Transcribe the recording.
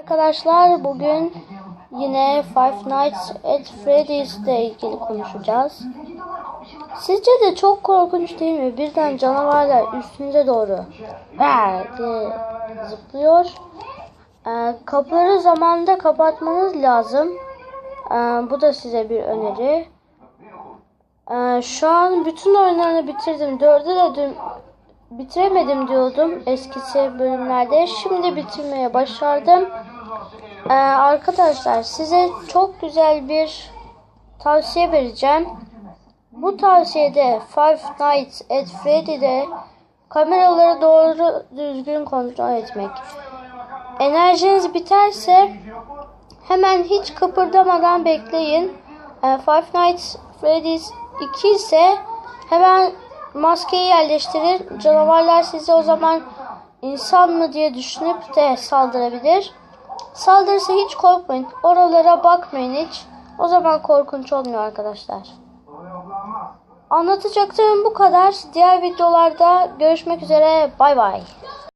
Arkadaşlar bugün yine Five Nights at Freddy's ile ilgili konuşacağız. Sizce de çok korkunç değil mi? Birden canavarlar üstünüze doğru diye zıplıyor. Ee, kapıları zamanında kapatmanız lazım. Ee, bu da size bir öneri. Ee, şu an bütün oyunlarını bitirdim. Dördü de dün bitiremedim diyordum eskisi bölümlerde. Şimdi bitirmeye başardım. Ee, arkadaşlar size çok güzel bir tavsiye vereceğim. Bu tavsiyede Five Nights at Freddy'de kameraları doğru düzgün kontrol etmek. Enerjiniz biterse hemen hiç kıpırdamadan bekleyin. Ee, Five Nights Freddy's 2 ise hemen maskeyi yerleştirin. Canavarlar sizi o zaman insan mı diye düşünüp de saldırabilir. Saldırırsa hiç korkmayın. Oralara bakmayın hiç. O zaman korkunç olmuyor arkadaşlar. Anlatacaklarım bu kadar. Diğer videolarda görüşmek üzere. Bay bay.